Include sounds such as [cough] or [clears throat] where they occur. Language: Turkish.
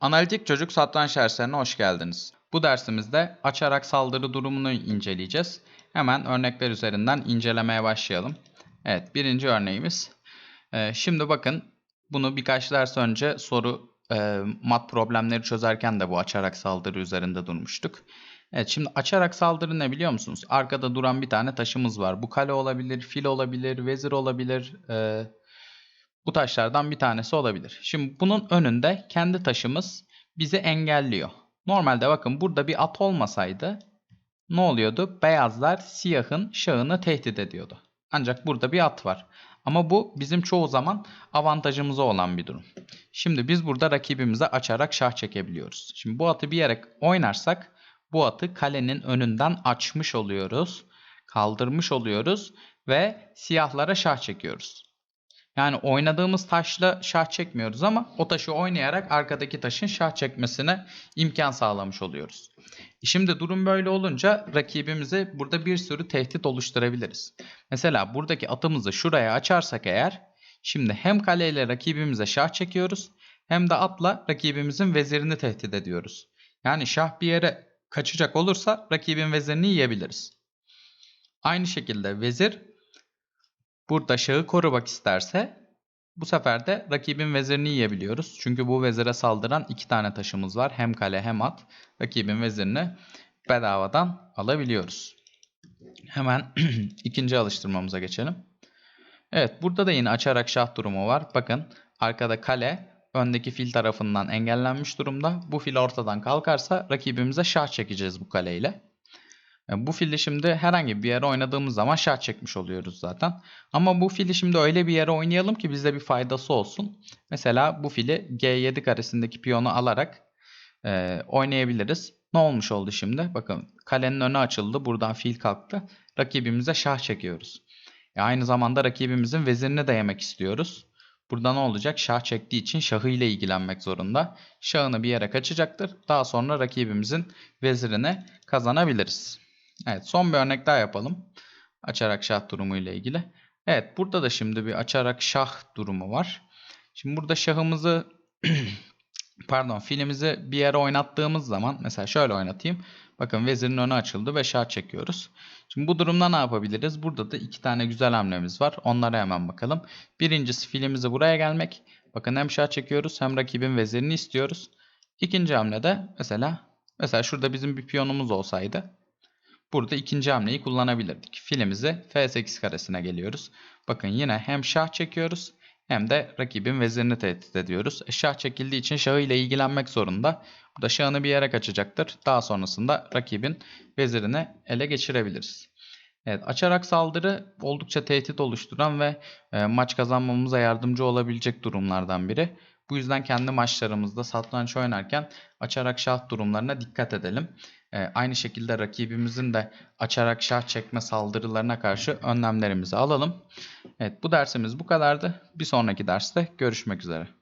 Analitik Çocuk Satranç derslerine hoş geldiniz. Bu dersimizde açarak saldırı durumunu inceleyeceğiz. Hemen örnekler üzerinden incelemeye başlayalım. Evet, birinci örneğimiz. Ee, şimdi bakın, bunu birkaç ders önce soru e, mat problemleri çözerken de bu açarak saldırı üzerinde durmuştuk. Evet, şimdi açarak saldırı ne biliyor musunuz? Arkada duran bir tane taşımız var. Bu kale olabilir, fil olabilir, vezir olabilir, e, bu taşlardan bir tanesi olabilir. Şimdi bunun önünde kendi taşımız bizi engelliyor. Normalde bakın burada bir at olmasaydı ne oluyordu? Beyazlar siyahın şahını tehdit ediyordu. Ancak burada bir at var. Ama bu bizim çoğu zaman avantajımıza olan bir durum. Şimdi biz burada rakibimize açarak şah çekebiliyoruz. Şimdi bu atı bir yere oynarsak bu atı kalenin önünden açmış oluyoruz. Kaldırmış oluyoruz ve siyahlara şah çekiyoruz. Yani oynadığımız taşla şah çekmiyoruz ama o taşı oynayarak arkadaki taşın şah çekmesine imkan sağlamış oluyoruz. Şimdi durum böyle olunca rakibimize burada bir sürü tehdit oluşturabiliriz. Mesela buradaki atımızı şuraya açarsak eğer şimdi hem kaleyle rakibimize şah çekiyoruz hem de atla rakibimizin vezirini tehdit ediyoruz. Yani şah bir yere kaçacak olursa rakibin vezirini yiyebiliriz. Aynı şekilde vezir burada şahı korumak isterse bu sefer de rakibin vezirini yiyebiliyoruz. Çünkü bu vezire saldıran iki tane taşımız var. Hem kale hem at. Rakibin vezirini bedavadan alabiliyoruz. Hemen [clears throat] ikinci alıştırmamıza geçelim. Evet burada da yine açarak şah durumu var. Bakın arkada kale öndeki fil tarafından engellenmiş durumda. Bu fil ortadan kalkarsa rakibimize şah çekeceğiz bu kaleyle. Yani bu fili şimdi herhangi bir yere oynadığımız zaman şah çekmiş oluyoruz zaten. Ama bu fili şimdi öyle bir yere oynayalım ki bize bir faydası olsun. Mesela bu fili G7 karesindeki piyonu alarak e, oynayabiliriz. Ne olmuş oldu şimdi? Bakın kalenin önü açıldı. Buradan fil kalktı. Rakibimize şah çekiyoruz. E, aynı zamanda rakibimizin vezirini de yemek istiyoruz. Burada ne olacak? Şah çektiği için şahı ile ilgilenmek zorunda. Şahını bir yere kaçacaktır. Daha sonra rakibimizin vezirini kazanabiliriz. Evet son bir örnek daha yapalım. Açarak şah durumu ile ilgili. Evet burada da şimdi bir açarak şah durumu var. Şimdi burada şahımızı [clears throat] pardon filimizi bir yere oynattığımız zaman mesela şöyle oynatayım. Bakın vezirin önü açıldı ve şah çekiyoruz. Şimdi bu durumda ne yapabiliriz? Burada da iki tane güzel hamlemiz var. Onlara hemen bakalım. Birincisi filimizi buraya gelmek. Bakın hem şah çekiyoruz hem rakibin vezirini istiyoruz. İkinci hamlede mesela mesela şurada bizim bir piyonumuz olsaydı Burada ikinci hamleyi kullanabilirdik. Filimizi F8 karesine geliyoruz. Bakın yine hem şah çekiyoruz hem de rakibin vezirini tehdit ediyoruz. E, şah çekildiği için şahı ile ilgilenmek zorunda. Burada şahını bir yere kaçacaktır. Daha sonrasında rakibin vezirini ele geçirebiliriz. Evet, açarak saldırı oldukça tehdit oluşturan ve e, maç kazanmamıza yardımcı olabilecek durumlardan biri. Bu yüzden kendi maçlarımızda satranç oynarken açarak şah durumlarına dikkat edelim. E, aynı şekilde rakibimizin de açarak şah çekme saldırılarına karşı önlemlerimizi alalım. Evet bu dersimiz bu kadardı. Bir sonraki derste görüşmek üzere.